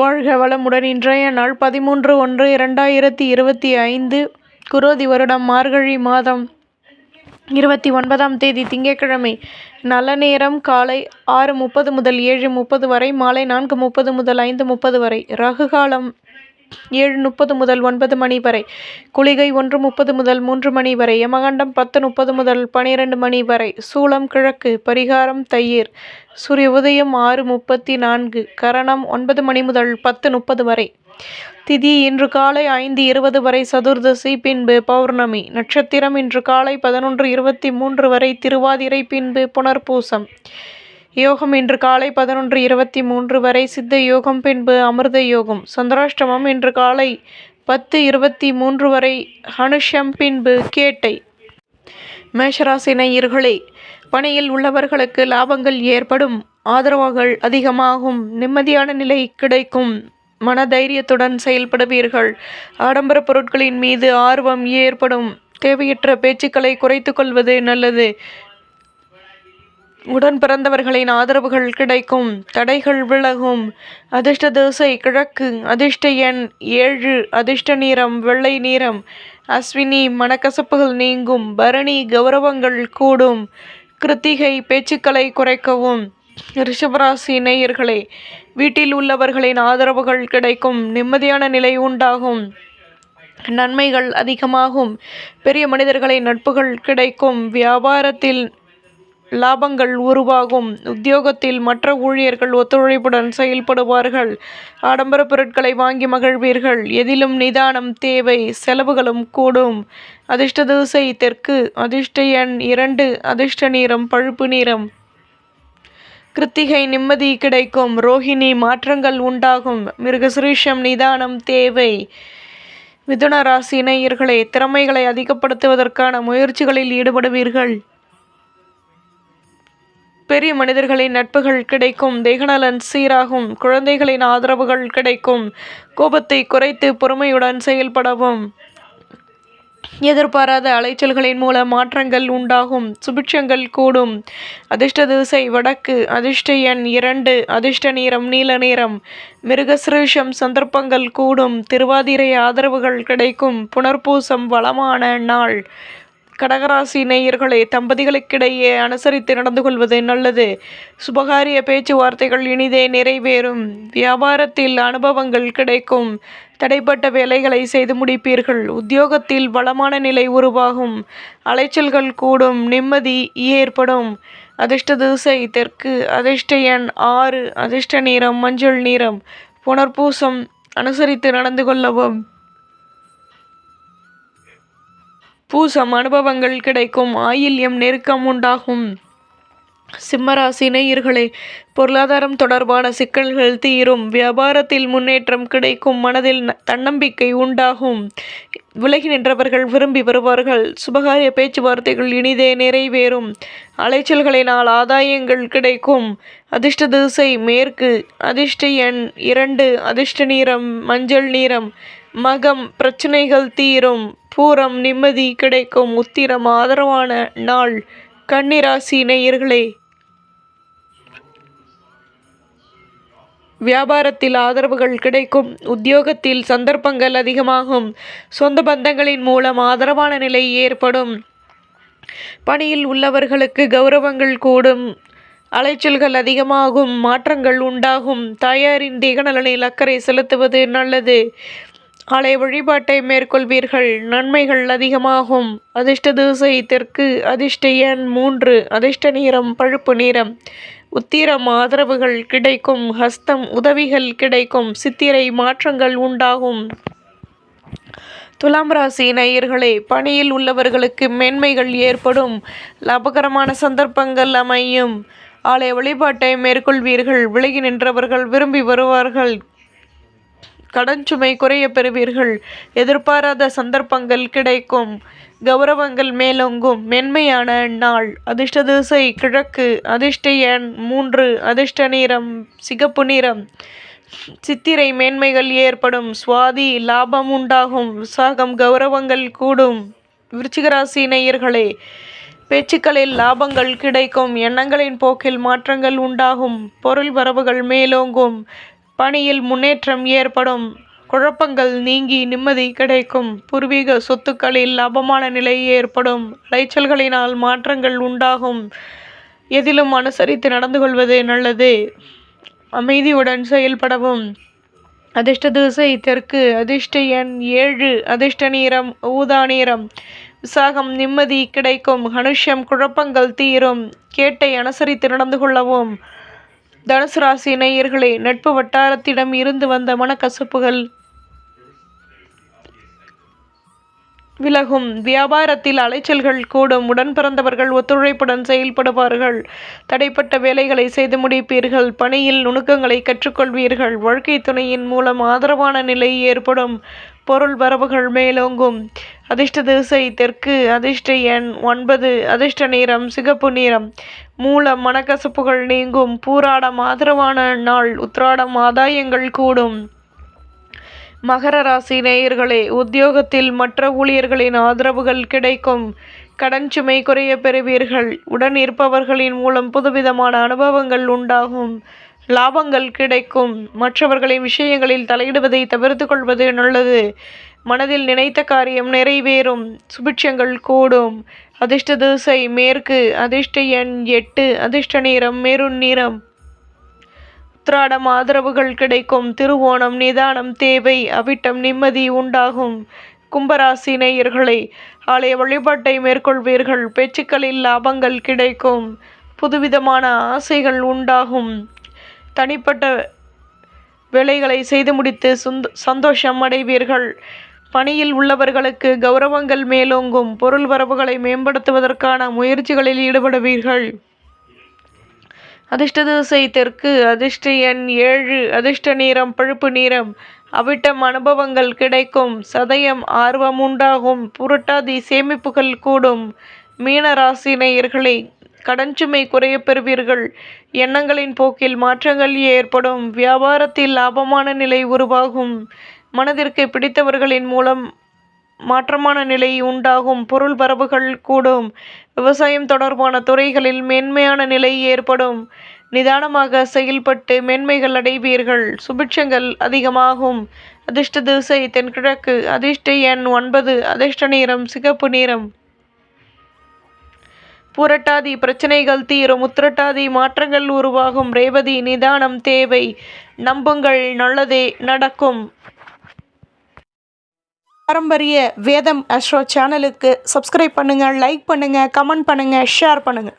வாழ்க வளமுடன் இன்றைய நாள் பதிமூன்று ஒன்று இரண்டாயிரத்தி இருபத்தி ஐந்து குரோதி வருடம் மார்கழி மாதம் இருபத்தி ஒன்பதாம் தேதி திங்கட்கிழமை. நல்ல நேரம் காலை ஆறு முப்பது முதல் ஏழு முப்பது வரை மாலை நான்கு முப்பது முதல் ஐந்து முப்பது வரை. ரகு காலம் ஏழு முப்பது முதல் ஒன்பது மணி வரை. குளிகை ஒன்று முப்பது முதல் மூன்று மணி வரை. யமகண்டம் பத்து முப்பது முதல் பனிரெண்டு மணி வரை. சூலம் கிழக்கு. பரிகாரம் தயிர். சூரிய உதயம் ஆறு முப்பத்தி நான்கு. கரணம் ஒன்பது மணி முதல் பத்து முப்பது வரை. திதி இன்று காலை ஐந்து இருபது வரை சதுர்தசி. பின்பு பௌர்ணமி. நட்சத்திரம் இன்று காலை பதினொன்று இருபத்தி மூன்று வரை. திருவாதிரை. பின்பு புனர்பூசம். யோகம் இன்று காலை பதினொன்று இருபத்தி மூன்று வரை சித்த யோகம் பின்பு அமிர்த யோகம். சந்திராஷ்டமம் இன்று காலை பத்து இருபத்தி மூன்று வரை ஹனுஷம் பின்பு கேட்டை. மேஷராசி நேயர்களே பணியில் உள்ளவர்களுக்கு லாபங்கள் ஏற்படும் ஆதரவுகள் அதிகமாகும் நிம்மதியான நிலை கிடைக்கும். மன தைரியத்துடன் செயல்படுவீர்கள். ஆடம்பர பொருட்களின் மீது ஆர்வம் ஏற்படும். தேவையற்ற பேச்சுக்களை குறைத்து கொள்வது நல்லது. உடன் பிறந்தவர்களின் ஆதரவுகள் கிடைக்கும் தடைகள் விலகும். அதிர்ஷ்ட தோசை கிழக்கு அதிர்ஷ்ட எண் ஏழு அதிர்ஷ்ட நிறம் வெள்ளை நிறம். அஸ்வினி மனக்கசப்புகள் நீங்கும் பரணி கௌரவங்கள் கூடும். கிருத்திகை பேச்சுக்களை குறைக்கவும். ரிஷபராசி நேயர்களே வீட்டில் உள்ளவர்களின் ஆதரவுகள் கிடைக்கும் நிம்மதியான நிலை உண்டாகும். நன்மைகள் அதிகமாகும். பெரிய மனிதர்களின் நட்புகள் கிடைக்கும். வியாபாரத்தில் லாபங்கள் உருவாகும். உத்தியோகத்தில் மற்ற ஊழியர்கள் ஒத்துழைப்புடன் செயல்படுவார்கள். ஆடம்பர பொருட்களை வாங்கி மகிழ்வீர்கள். எதிலும் நிதானம் தேவை செலவுகளும் கூடும். அதிர்ஷ்ட திசை தெற்கு அதிர்ஷ்ட எண் இரண்டு அதிர்ஷ்ட நீரம் பழுப்பு நிறம். கிருத்திகை நிம்மதி கிடைக்கும். ரோஹிணி மாற்றங்கள் உண்டாகும். மிருகசுரீஷம் நிதானம் தேவை. மிதுன ராசி இணையர்களே திறமைகளை அதிகப்படுத்துவதற்கான முயற்சிகளில் ஈடுபடுவீர்கள். பெரிய மனிதர்களின் நட்புகள் கிடைக்கும் தேகநலன் சீராகும் குழந்தைகளின் ஆதரவுகள் கிடைக்கும் கோபத்தை குறைத்து பொறுமையுடன் செயல்படவும். எதிர்பாராத அலைச்சல்களின் மூலம் மாற்றங்கள் உண்டாகும் சுபிட்சங்கள் கூடும். அதிர்ஷ்ட திசை வடக்கு அதிர்ஷ்ட எண் இரண்டு அதிர்ஷ்ட நீரம் நீல நேரம் மிருகசிரேஷம் சந்தர்ப்பங்கள் கூடும் திருவாதிரை ஆதரவுகள் கிடைக்கும் புனர்பூசம் வளமான நாள். கடகராசி நேயர்களே தம்பதிகளுக்கிடையே அனுசரித்து நடந்து கொள்வது நல்லது. சுபகாரிய பேச்சுவார்த்தைகள் இனிதே நிறைவேறும். வியாபாரத்தில் அனுபவங்கள் கிடைக்கும். தடைப்பட்ட வேலைகளை செய்து முடிப்பீர்கள். உத்தியோகத்தில் வளமான நிலை உருவாகும். அலைச்சல்கள் கூடும். நிம்மதி ஏற்படும். அதிர்ஷ்ட திசை தெற்கு. அதிர்ஷ்ட எண் ஆறு. அதிர்ஷ்ட நிறம் மஞ்சள் நிறம். புனர்பூசம். அனுசரித்து நடந்து கொள்ளவும் பூசம் அனுபவங்கள் கிடைக்கும். ஆயில்யம் நெருக்கம் உண்டாகும். சிம்மராசி நேயர்களே பொருளாதாரம் தொடர்பான சிக்கல்கள் தீரும். வியாபாரத்தில் முன்னேற்றம் கிடைக்கும். மனதில் தன்னம்பிக்கை உண்டாகும். விலகி நின்றவர்கள் விரும்பி வருவார்கள். சுபகாரிய பேச்சுவார்த்தைகள் இனிதே நிறைவேறும். அலைச்சல்களினால் ஆதாயங்கள் கிடைக்கும். அதிர்ஷ்ட திசை மேற்கு அதிர்ஷ்ட எண் இரண்டு அதிர்ஷ்ட நீரம் மஞ்சள் நீரம் மகம் பிரச்சனைகள் தீரும். பூரம் நிம்மதி கிடைக்கும் உத்திரம் ஆதரவான நாள். கன்னிராசி நேயர்களே வியாபாரத்தில் ஆதரவுகள் கிடைக்கும் உத்தியோகத்தில் சந்தர்ப்பங்கள் அதிகமாகும் சொந்த பந்தங்களின் மூலம் ஆதரவான நிலை ஏற்படும். பணியில் உள்ளவர்களுக்கு கௌரவங்கள் கூடும் அலைச்சல்கள் அதிகமாகும் மாற்றங்கள் உண்டாகும். தாயாரின் திகநலனில் அக்கறை செலுத்துவது நல்லது. ஆலய வழிபாட்டை மேற்கொள்வீர்கள். நன்மைகள் அதிகமாகும். அதிர்ஷ்ட திசை தெற்கு அதிர்ஷ்ட எண் மூன்று அதிர்ஷ்ட நிறம் பழுப்பு நிறம். உத்திரம் ஆதரவுகள் கிடைக்கும் ஹஸ்தம் உதவிகள் கிடைக்கும் சித்திரை மாற்றங்கள் உண்டாகும். துலாம் ராசி நேயர்களே பணியில் உள்ளவர்களுக்கு மேன்மைகள் ஏற்படும். லாபகரமான சந்தர்ப்பங்கள் அமையும். ஆலய வழிபாட்டை மேற்கொள்வீர்கள். விலகி நின்றவர்கள் விரும்பி வருவார்கள். கடன் சுமை குறைய பெறுவீர்கள். எதிர்பாராத சந்தர்ப்பங்கள் கிடைக்கும். கௌரவங்கள் மேலோங்கும். மென்மையான நாள். அதிர்ஷ்ட திசை கிழக்கு. அதிர்ஷ்ட எண் மூன்று. அதிர்ஷ்ட நிறம் சிகப்பு நிறம். சித்திரை மேன்மைகள் ஏற்படும். சுவாதி லாபம் உண்டாகும். விசாகம் கௌரவங்கள் கூடும். விருச்சிகராசி நேயர்களே பேச்சுக்களில் லாபங்கள் கிடைக்கும். எண்ணங்களின் போக்கில் மாற்றங்கள் உண்டாகும். பொருள் வரவுகள் மேலோங்கும். பணியில் முன்னேற்றம் ஏற்படும். குழப்பங்கள் நீங்கி நிம்மதி கிடைக்கும். பூர்வீக சொத்துக்களில் லாபமான நிலை ஏற்படும். அலைச்சல்களினால் மாற்றங்கள் உண்டாகும். எதிலும் அனுசரித்து நடந்து கொள்வது நல்லது. அமைதியுடன் செயல்படவும். அதிர்ஷ்ட திசை தெற்கு அதிர்ஷ்ட எண் ஏழு அதிர்ஷ்ட நீரம் ஊதா நீரம் விசாகம் நிம்மதி கிடைக்கும். அனுஷம் குழப்பங்கள் தீரும். கேட்டை அனுசரித்து நடந்து கொள்ளவும் தனுசு ராசி நேயர்களே நட்பு வட்டாரத்திடம் இருந்து வந்த மனக்கசப்புகள். விலகும். வியாபாரத்தில் அலைச்சல்கள் கூடும். உடன் பிறந்தவர்கள் ஒத்துழைப்புடன் செயல்படுவார்கள். தடைப்பட்ட வேலைகளை செய்து முடிப்பீர்கள். பணியில் நுணுக்கங்களை கற்றுக்கொள்வீர்கள். வாழ்க்கை துணையின் மூலம் ஆதரவான நிலை ஏற்படும். பொருள் வரவுகள் மேலோங்கும். அதிர்ஷ்ட திசை தெற்கு அதிர்ஷ்ட எண் ஒன்பது அதிர்ஷ்ட நிறம் சிகப்பு நிறம். மூலம் மனக்கசப்புகள் நீங்கும். பூராடம் ஆதரவான நாள் உத்ராடம் ஆதாயங்கள் கூடும். மகர ராசி நேயர்களே உத்தியோகத்தில் மற்ற ஊழியர்களின் ஆதரவுகள் கிடைக்கும். கடன் சுமை குறைய பெறுவீர்கள். உடன் இருப்பவர்களின் மூலம் புதுவிதமான அனுபவங்கள் உண்டாகும். லாபங்கள் கிடைக்கும். மற்றவர்களின் விஷயங்களில் தலையிடுவதை தவிர்த்து கொள்வது நல்லது. மனதில் நினைத்த காரியம் நிறைவேறும். சுபிட்சங்கள் கூடும். அதிர்ஷ்ட திசை மேற்கு அதிர்ஷ்ட எண் எட்டு அதிர்ஷ்ட நிறம் மெருண் நிறம். உத்திராடம் ஆதரவுகள் கிடைக்கும். திருவோணம் நிதானம் தேவை. அவிட்டம் நிம்மதி உண்டாகும். கும்பராசி நேயர்களை ஆலய வழிபாட்டை மேற்கொள்வீர்கள். பேச்சுக்களில் லாபங்கள் கிடைக்கும். புதுவிதமான ஆசைகள் உண்டாகும். தனிப்பட்ட வேலைகளை செய்து முடித்து சுந்த சந்தோஷம் அடைவீர்கள் பணியில் உள்ளவர்களுக்கு கௌரவங்கள் மேலோங்கும். பொருள் வரவுகளை மேம்படுத்துவதற்கான முயற்சிகளில் ஈடுபடுவீர்கள். அதிர்ஷ்ட திசை தெற்கு அதிர்ஷ்ட எண் ஏழு அதிர்ஷ்ட நீரம் பழுப்பு நீரம் அவிட்டம் அனுபவங்கள் கிடைக்கும். சதயம் ஆர்வம் உண்டாகும். புரட்டாதி சேமிப்புகள் கூடும். மீன ராசி கடன் சுமை குறைய பெறுவீர்கள். எண்ணங்களின் போக்கில் மாற்றங்கள் ஏற்படும். வியாபாரத்தில் லாபமான நிலை உருவாகும். மனதிற்கு பிடித்தவர்களின் மூலம் மாற்றமான நிலை உண்டாகும். பொருள் வரவுகள் கூடும். விவசாயம் தொடர்பான துறைகளில் மேன்மையான நிலை ஏற்படும். நிதானமாக செயல்பட்டு மேன்மைகள் அடைவீர்கள். சுபிட்சங்கள் அதிகமாகும். அதிர்ஷ்ட திசை தென்கிழக்கு. அதிர்ஷ்ட எண் ஒன்பது. அதிர்ஷ்ட நிறம் சிகப்பு நிறம். புரட்டாதி பிரச்சனைகள் தீரும் உத்திரட்டாதி மாற்றங்கள் உருவாகும். ரேவதி நிதானம் தேவை. நம்புங்கள் நல்லதே நடக்கும். பாரம்பரிய வேதம் அஸ்ட்ரோ சேனலுக்கு சப்ஸ்கிரைப் பண்ணுங்கள் லைக் பண்ணுங்கள் கமெண்ட் பண்ணுங்கள் ஷேர் பண்ணுங்கள்